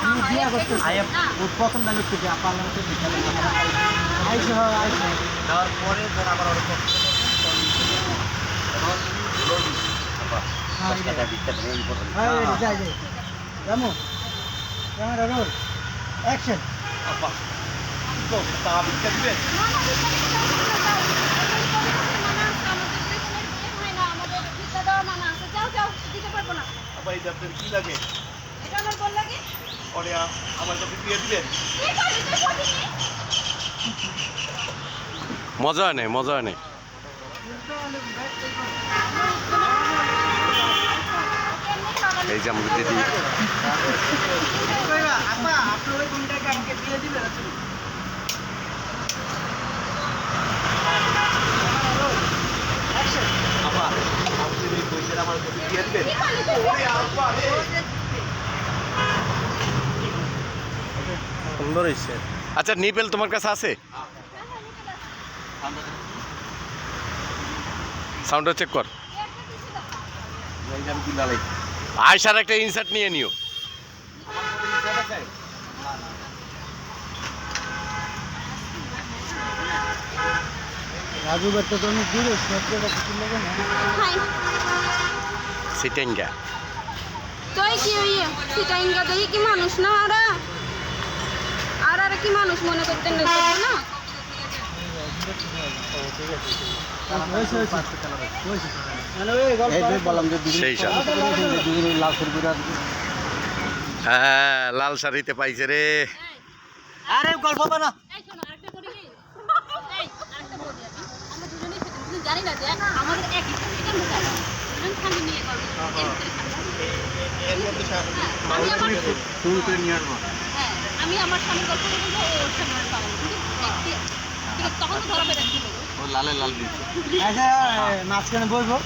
আমি বিয়া এম প্রথম দামি থেকে পারলাম তো বিকালে আইসো আইসো দেওয়ার পরে ধর আবার ওর পক্ষে হ্যাঁ, হ্যাঁ এই যাই যাই রামু ক্যামেরা রোল অ্যাকশন কি লাগে পরে আমার কাছে দিয়ে দিলেন মজা নেই মজা নেই। এই যে আমাদের দিদি। দিবেন আপনি এই পয়সাটা আমার কাছে দিয়ে দিবেন সুন্দর হয়েছে আচ্ছা নিপেল তোমার কাছে আছে? সাউন্ডটা চেক কর। আয়সার একটা ইনসার্ট নিয়ে নিও। রাজু বাচ্চা তো অনেক দূরে সিটেঙ্গা। তোই কি দেখি কি মানুষ না আরা আর কি মানুষ মনে করতেন না? করব না? হয়েছে হয়েছে হয়েছে ওই গল্প এই যে বললাম যে সেই সব দুদিন লাভ করবি হ্যাঁ লাল শাড়িতে পাইছে রে। আরে গল্প বানা এই শোনো আরেকটা করি এই আরেকটা বলি আমি আমরা দুজনেই খেতে বুঝলি জানি না যে আমাদের একই এটা আমরা জানি। দুজন খালি নিয়ে আমি আমার স্বামীর গল্প বলব ও ওর স্বামীর আমার পাবো তখন তো ধরা পেরে লালে লাল দিচ্ছে মাঝখানে বসবো।